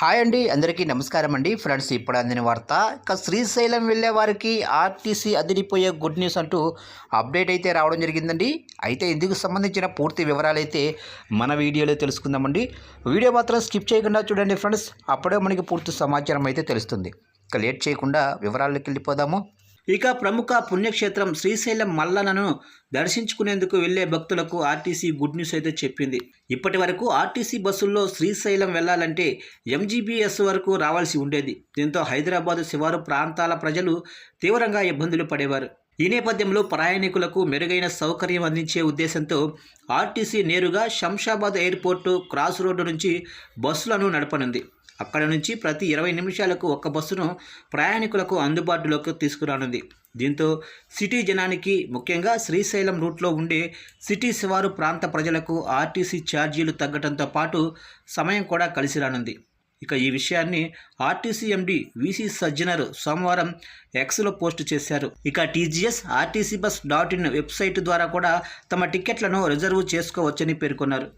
Hi అండి అందరికీ నమస్కారం అండి. ఫ్రెండ్స్ ఇప్పుడు అందిన వార్త ఇక శ్రీశైలం వెళ్ళే వారికి ఆర్టీసీ అదిరిపోయే గుడ్ న్యూస్ అంటూ అప్డేట్ అయితే రావడం జరిగిందండి. అయితే ఇందుకు సంబంధించిన పూర్తి వివరాలు అయితే మన వీడియోలో తెలుసుకుందామండి. వీడియో మాత్రం స్కిప్ చేయకుండా చూడండి ఫ్రెండ్స్. అప్పుడే మనకి పూర్తి సమాచారం అయితే తెలుస్తుంది. ఇక లేట్ చేయకుండా వివరాల్లోకి వెళ్ళిపోదాము. ఇక ప్రముఖ పుణ్యక్షేత్రం శ్రీశైలం మల్లనను దర్శించుకునేందుకు వెళ్ళే భక్తులకు ఆర్టీసీ గుడ్ న్యూస్ అయితే చెప్పింది. ఇప్పటి వరకు ఆర్టీసీ బస్సుల్లో శ్రీశైలం వెళ్ళాలంటే ఎంజీబీఎస్ వరకు రావాల్సి ఉండేది. దీంతో హైదరాబాద్ శివారు ప్రాంతాల ప్రజలు తీవ్రంగా ఇబ్బందులు పడేవారు. ఈ నేపథ్యంలో ప్రయాణికులకు మెరుగైన సౌకర్యం అందించే ఉద్దేశంతో ఆర్టీసీ నేరుగా శంషాబాద్ ఎయిర్పోర్టు క్రాస్ రోడ్డు నుంచి బస్సులను నడపనుంది. అక్కడ నుంచి ప్రతి ఇరవై నిమిషాలకు ఒక్క బస్సును ప్రయాణికులకు అందుబాటులోకి తీసుకురానుంది. దీంతో సిటీ జనానికి ముఖ్యంగా శ్రీశైలం రూట్లో ఉండే సిటీ శివారు ప్రాంత ప్రజలకు ఆర్టీసీ ఛార్జీలు తగ్గడంతో పాటు సమయం కూడా కలిసి రానుంది ఇక ఈ విషయాన్ని ఆర్టీసీ ఎండి విసి సజ్జనర్ సోమవారం ఎక్స్లో పోస్ట్ చేశారు. ఇక TGS RTC bus dot in website ద్వారా కూడా తమ టికెట్లను రిజర్వ్ చేసుకోవచ్చని పేర్కొన్నారు.